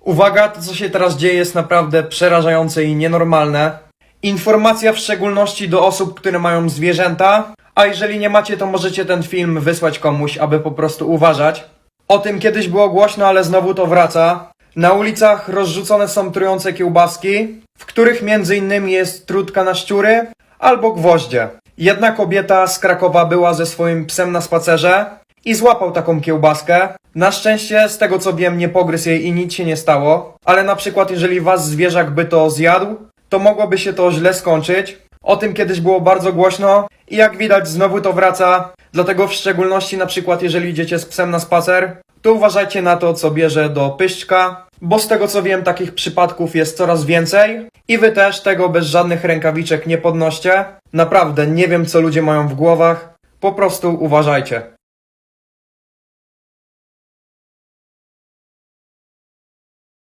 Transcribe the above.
Uwaga, to co się teraz dzieje jest naprawdę przerażające i nienormalne. Informacja w szczególności do osób, które mają zwierzęta, a jeżeli nie macie, to możecie ten film wysłać komuś, aby po prostu uważać. O tym kiedyś było głośno, ale znowu to wraca. Na ulicach rozrzucone są trujące kiełbaski, w których między innymi jest trutka na szczury albo gwoździe. Jedna kobieta z Krakowa była ze swoim psem na spacerze i złapał taką kiełbaskę. Na szczęście, z tego co wiem, nie pogryzł jej i nic się nie stało. Ale na przykład, jeżeli was zwierzak by to zjadł, to mogłoby się to źle skończyć. O tym kiedyś było bardzo głośno i jak widać znowu to wraca. Dlatego w szczególności na przykład jeżeli idziecie z psem na spacer, to uważajcie na to co bierze do pyszczka, bo z tego co wiem takich przypadków jest coraz więcej i wy też tego bez żadnych rękawiczek nie podnoście. Naprawdę nie wiem co ludzie mają w głowach, po prostu uważajcie.